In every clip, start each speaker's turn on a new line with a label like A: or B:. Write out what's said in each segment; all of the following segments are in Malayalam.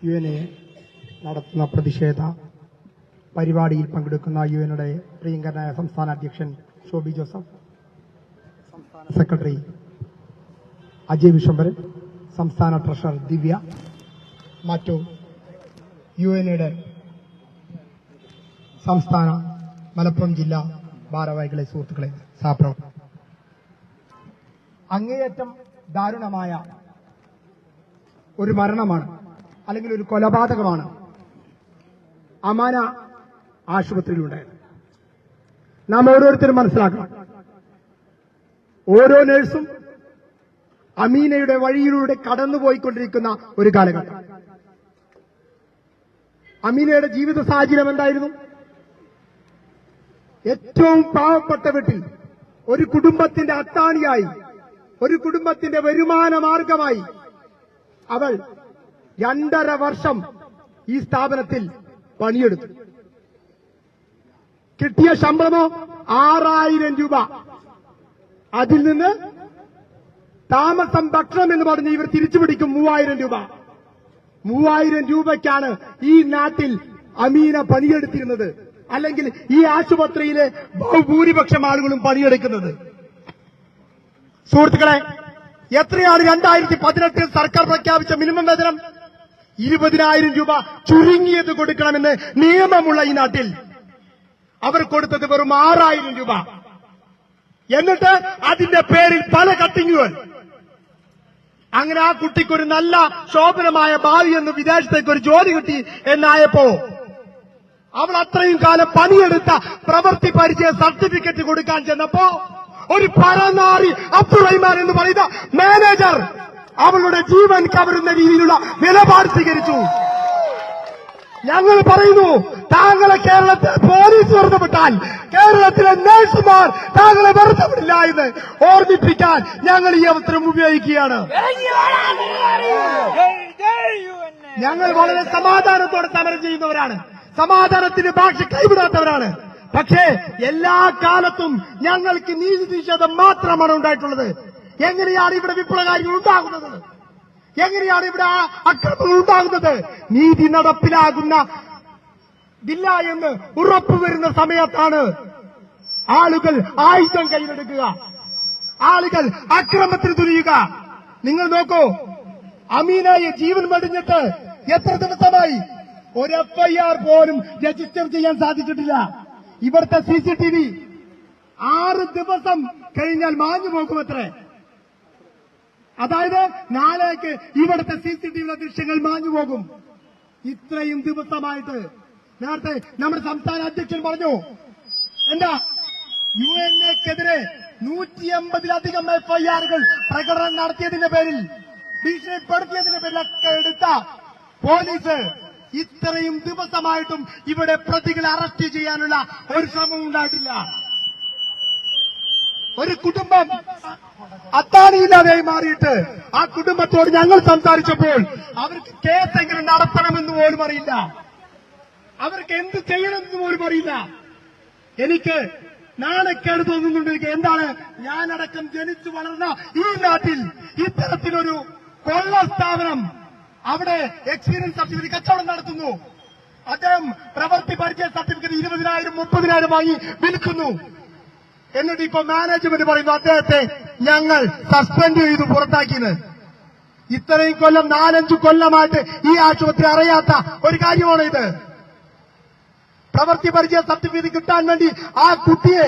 A: യു എൻ എ നടത്തുന്ന പ്രതിഷേധ പരിപാടിയിൽ പങ്കെടുക്കുന്ന യു എനുടെ പ്രിയങ്കരനായ സംസ്ഥാന അധ്യക്ഷൻ ഷോബി ജോസഫ് സംസ്ഥാന സെക്രട്ടറി അജയ് വിശ്വംഭരൻ സംസ്ഥാന ട്രഷറർ ദിവ്യ മറ്റു യു എൻ എയുടെ സംസ്ഥാന മലപ്പുറം ജില്ലാ ഭാരവാഹികളെ സുഹൃത്തുക്കളെ സഹപ്രവർത്തകർ അങ്ങേയറ്റം ദാരുണമായ ഒരു മരണമാണ് അല്ലെങ്കിൽ ഒരു കൊലപാതകമാണ് അമാന ആശുപത്രിയിലുണ്ടായത്. നാം ഓരോരുത്തരും മനസ്സിലാക്കണം. ഓരോ നഴ്സും അമീനയുടെ വഴിയിലൂടെ കടന്നുപോയിക്കൊണ്ടിരിക്കുന്ന ഒരു കാലഘട്ടം. അമീനയുടെ ജീവിത സാഹചര്യം എന്തായിരുന്നു? ഏറ്റവും പാവപ്പെട്ട വീട്ടിൽ ഒരു കുടുംബത്തിന്റെ അത്താണിയായി ഒരു കുടുംബത്തിന്റെ വരുമാന മാർഗമായി അവൾ രണ്ടര വർഷം ഈ സ്ഥാപനത്തിൽ പണിയെടുത്തു. കിട്ടിയ ശമ്പളമോ ആറായിരം രൂപ. അതിൽ നിന്ന് താമസം ഭക്ഷണം എന്ന് പറഞ്ഞ് ഇവർ തിരിച്ചുപിടിക്കും മൂവായിരം രൂപ. മൂവായിരം രൂപയ്ക്കാണ് ഈ നാട്ടിൽ അമീന പണിയെടുത്തിരുന്നത്. അല്ലെങ്കിൽ ഈ ആശുപത്രിയിലെ ബഹുഭൂരിപക്ഷം ആളുകളും പണിയെടുക്കുന്നത്. സുഹൃത്തുക്കളെ എത്രയാണ് രണ്ടായിരത്തി പതിനെട്ടിൽ സർക്കാർ പ്രഖ്യാപിച്ച മിനിമം വേതനം? ഇരുപതിനായിരം രൂപ ചുരുങ്ങിയത് കൊടുക്കണമെന്ന് നിയമമുള്ള ഈ നാട്ടിൽ. അവർ കൊടുത്തത് വെറും ആറായിരം രൂപ. എന്നിട്ട് അതിന്റെ പേരിൽ പല കട്ടിങ്ങുകൾ. അങ്ങനെ ആ കുട്ടിക്കൊരു നല്ല ശോഭനമായ ഭാവി എന്ന് വിദേശത്തേക്ക് ഒരു ജോലി കിട്ടി എന്നായപ്പോ അവൾ അത്രയും കാലം പണിയെടുത്ത പ്രവൃത്തി പരിചയ സർട്ടിഫിക്കറ്റ് കൊടുക്കാൻ ചെന്നപ്പോ ഒരു പരനാറി അബ്ദുറഹിമാൻ എന്ന് പറയുന്ന മാനേജർ അവളുടെ ജീവൻ കവരുന്ന രീതിയിലുള്ള നിലപാട് സ്വീകരിച്ചു. ഞങ്ങൾ പറയുന്നു താങ്കളെ കേരളത്തിൽ പോലീസ് വെറുതെപ്പെട്ടാൽ കേരളത്തിലെ നഴ്സുമാർ താങ്കളെ വെറുതെപ്പെടില്ല എന്ന് ഓർമ്മിപ്പിക്കാൻ ഞങ്ങൾ ഈ അവസരം ഉപയോഗിക്കുകയാണ്. ഞങ്ങൾ വളരെ സമാധാനത്തോടെ സമരം ചെയ്യുന്നവരാണ്. സമാധാനത്തിന്റെ ഭാഷ കൈവിടാത്തവരാണ്. പക്ഷേ എല്ലാ കാലത്തും ഞങ്ങൾക്ക് നീതി നിഷേധം മാത്രമാണ് ഉണ്ടായിട്ടുള്ളത്. എങ്ങനെയാണ് ഇവിടെ വിപ്ലവകാരികൾ ഉണ്ടാകുന്നത്? എങ്ങനെയാണ് ഇവിടെ അക്രമങ്ങൾ ഉണ്ടാകുന്നത്? നീതി നടപ്പിലാകുന്ന ഇല്ല എന്ന് ഉറപ്പുവരുന്ന സമയത്താണ് ആളുകൾ ആയുധം കയ്യിലെടുക്കുക. ആളുകൾ അക്രമത്തിന് തുനിയുക. നിങ്ങൾ നോക്കൂ അമീനായ ജീവൻ മടിഞ്ഞിട്ട് എത്ര ദിവസമായി ഒരു എഫ്ഐആർ പോലും രജിസ്റ്റർ ചെയ്യാൻ സാധിച്ചിട്ടില്ല. ഇവിടുത്തെ സി സി ടി വി ആറ് ദിവസം കഴിഞ്ഞാൽ മാഞ്ഞു പോകുമത്രേ അതായത് നാളേക്ക് ഇവിടുത്തെ സി സി ടി വിയുടെ ദൃശ്യങ്ങൾ മാഞ്ഞു പോകും. ഇത്രയും ദിവസമായിട്ട് നേരത്തെ നമ്മുടെ സംസ്ഥാന അധ്യക്ഷൻ പറഞ്ഞു എന്താ യു എൻ എക്കെതിരെ നൂറ്റി എൺപതിലധികം എഫ് ഐ ആറുകൾ പ്രകടനം നടത്തിയതിന്റെ പേരിൽ ഭീഷണിപ്പെടുത്തിയതിന്റെ പേരിലൊക്കെ എടുത്ത പോലീസ് ഇത്രയും ദിവസമായിട്ടും ഇവിടെ പ്രതികളെ അറസ്റ്റ് ചെയ്യാനുള്ള ഒരു ശ്രമം ഉണ്ടായിട്ടില്ല. ഒരു കുടുംബം അത്താണിയില്ലാതെയായി മാറിയിട്ട് ആ കുടുംബത്തോട് ഞങ്ങൾ സംസാരിച്ചപ്പോൾ അവർക്ക് കേസ് എങ്ങനെ നടത്തണമെന്ന് പോലും അറിയില്ല. അവർക്ക് എന്ത് ചെയ്യണമെന്ന് പോലും അറിയില്ല. എനിക്ക് നാണക്കേട് തോന്നുന്നുണ്ട്. എന്താണ്? ഞാനടക്കം ജനിച്ചു വളർന്ന ഈ നാട്ടിൽ ഇത്തരത്തിലൊരു കൊള്ള സ്ഥാപനം അവിടെ എക്സ്പീരിയൻസ് സർട്ടിഫിക്കറ്റ് കച്ചവടം നടത്തുന്നു. അദ്ദേഹം പ്രവൃത്തി പരിചയ സർട്ടിഫിക്കറ്റ് ഇരുപതിനായിരം മുപ്പതിനായിരം വാങ്ങി വിൽക്കുന്നു. എന്നിട്ട് ഇപ്പൊ മാനേജ്മെന്റ് പറയുന്നു അദ്ദേഹത്തെ ഞങ്ങൾ സസ്പെൻഡ് ചെയ്തു പുറത്താക്കിയത് ഇത്രയും കൊല്ലം നാലഞ്ചു കൊല്ലമായിട്ട് ഈ ആശുപത്രി അറിയാത്ത ഒരു കാര്യമാണ് ഇത്. പ്രവൃത്തി പരിചയ സർട്ടിഫിക്കറ്റ് കിട്ടാൻ വേണ്ടി ആ കുട്ടിയെ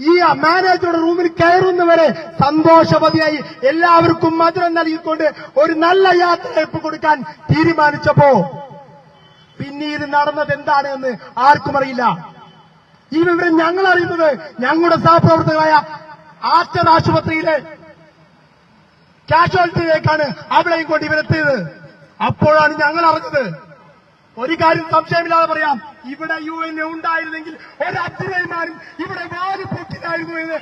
A: ഈ മാനേജറുടെ റൂമിൽ കയറുന്നവരെ സന്തോഷവതിയായി എല്ലാവർക്കും മധുരം നൽകിക്കൊണ്ട് ഒരു നല്ല യാത്രയപ്പ് കൊടുക്കാൻ തീരുമാനിച്ചപ്പോ പിന്നീട് നടന്നത് എന്താണ് എന്ന് ആർക്കും അറിയില്ല. ഈ വിവരം ഞങ്ങൾ അറിയുന്നത് ഞങ്ങളുടെ സഹപ്രവർത്തകരായ ആറ്റർ ആശുപത്രിയിലെ കാഷ്വാലിറ്റിയിലേക്കാണ് അവിടെയും കൊണ്ട് ഇവരെത്തിയത് അപ്പോഴാണ് ഞങ്ങൾ അറിഞ്ഞത്. ഒരു കാര്യം സംശയമില്ലാതെ പറയാം. ഇവിടെ യു എൻ ഉണ്ടായിരുന്നെങ്കിൽ ഒരു ഇവിടെ വാൽ പൊട്ടിലായിരുന്നു എന്ന്.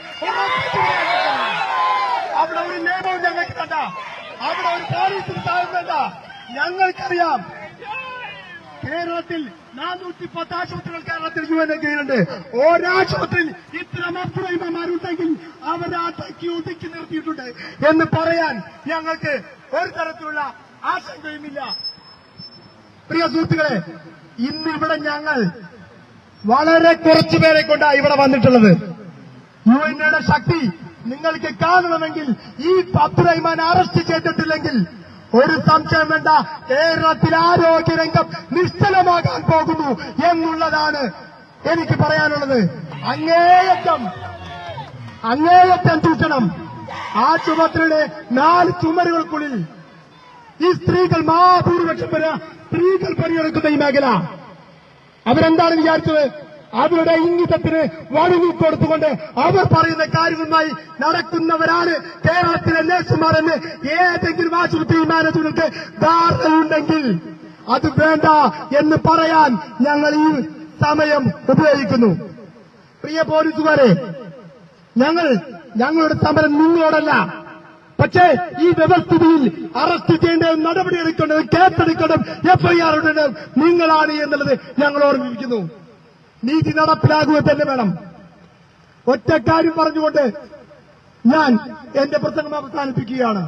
A: അവിടെ ഒരു നിയമവും ഞങ്ങൾക്ക് കണ്ട അവിടെ ഒരു പോലീസിന് താഴ്ന്നല്ല ഞങ്ങൾക്കറിയാം കേരളത്തിൽ നാനൂറ്റി പത്ത് ആശുപത്രികൾ കേരളത്തിൽ യു എൻ കീഴുണ്ട് ഒരാശുപത്രിയിൽ ഇത്തരം മാത്രമാരുണ്ടെങ്കിൽ അവരെ ഒതുക്കി നിർത്തിയിട്ടുണ്ട്. എന്ന് പറയാൻ ഞങ്ങൾക്ക് ഒരു തരത്തിലുള്ള ആശങ്കയുമില്ല. പ്രിയ സുഹൃത്തുക്കളെ ഇന്ന് ഇവിടെ ഞങ്ങൾ വളരെ കുറച്ചു പേരെ കൊണ്ടാണ് ഇവിടെ വന്നിട്ടുള്ളത്. യു എൻ ശക്തി നിങ്ങൾക്ക് കാണണമെങ്കിൽ ഈ അബ്ദുറഹിമാൻ അറസ്റ്റ് ചെയ്തിട്ടില്ലെങ്കിൽ ഒരു സംശയം വേണ്ട. കേരളത്തിൽ ആരോഗ്യരംഗം നിശ്ചലമാകാൻ പോകുന്നു എന്നുള്ളതാണ് എനിക്ക് പറയാനുള്ളത്. അങ്ങേയറ്റം അങ്ങേയറ്റം ചൂഷണം. ആ ചുമത്തിലെ നാല് ചുമരുകൾക്കുള്ളിൽ ഈ സ്ത്രീകൾ മഹാഭൂരിപക്ഷം വരെ സ്ത്രീകൾ പണിയെടുക്കുന്ന ഈ മേഖല. അവരെന്താണ് വിചാരിച്ചത്? അവരുടെ ഇംഗിതത്തിന് വഴങ്ങിക്കൊടുത്തുകൊണ്ട് അവർ പറയുന്ന കാര്യങ്ങളുമായി നടക്കുന്നവരാണ് കേരളത്തിലെ നേഴ്സുമാരെന്ന് ഏതെങ്കിലും ആശുപത്രി മാനേജ്മെന്റ് ധാരണയുണ്ടെങ്കിൽ അത് വേണ്ട എന്ന് പറയാൻ ഞങ്ങൾ ഈ സമയം ഉപയോഗിക്കുന്നു. പ്രിയ പോലീസുകാരെ ഞങ്ങൾ ഞങ്ങളുടെ സമരം നിങ്ങളോടല്ല. പക്ഷേ ഈ വ്യവസ്ഥിതിയിൽ അറസ്റ്റ് ചെയ്യേണ്ടത് നടപടിയെടുക്കേണ്ടത് കേസെടുക്കേണ്ടത് എഫ്ഐആർ ഇടേണ്ടത് നിങ്ങളാണ് എന്നുള്ളത് ഞങ്ങൾ ഓർമ്മിപ്പിക്കുന്നു. നീതി നടപ്പിലാകുക തന്നെ വേണം. ഒറ്റക്കാര്യം പറഞ്ഞുകൊണ്ട് ഞാൻ എന്റെ പ്രസംഗം അവസാനിപ്പിക്കുകയാണ്.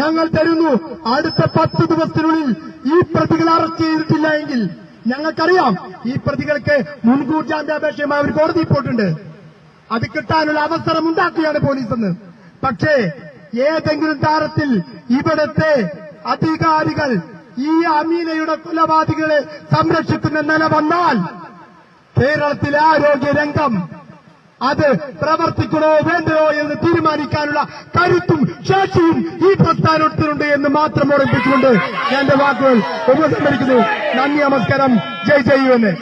A: ഞങ്ങൾ തരുന്നു അടുത്ത പത്ത് ദിവസത്തിനുള്ളിൽ ഈ പ്രതികൾ അറസ്റ്റ് ചെയ്തിട്ടില്ല എങ്കിൽ ഞങ്ങൾക്കറിയാം ഈ പ്രതികൾക്ക് മുൻകൂർ ജാമ്യാപേക്ഷയുമായി അവർ കോടതിയിൽ പോയിട്ടുണ്ട്. അത് കിട്ടാനുള്ള അവസരം ഉണ്ടാക്കുകയാണ് പോലീസ് എന്ന് പക്ഷേ ഏതെങ്കിലും താരത്തിൽ ഇവിടുത്തെ അധികാരികൾ ഈ അമീനയുടെ കൊലപാതകളെ സംരക്ഷിക്കുന്ന നില വന്നാൽ കേരളത്തിലെ ആരോഗ്യ രംഗം അത് പ്രവർത്തിക്കണോ വേണ്ടയോ എന്ന് തീരുമാനിക്കാനുള്ള കരുത്തും ശേഷിയും ഈ പ്രസ്ഥാനത്തിനുണ്ട് എന്ന് മാത്രം ഓർമ്മിപ്പിച്ചുകൊണ്ട് എന്റെ വാക്കുകൾ ഉപസംഹരിക്കുന്നു. നന്ദി നമസ്കാരം. ജയ് ജയ് എന്ന്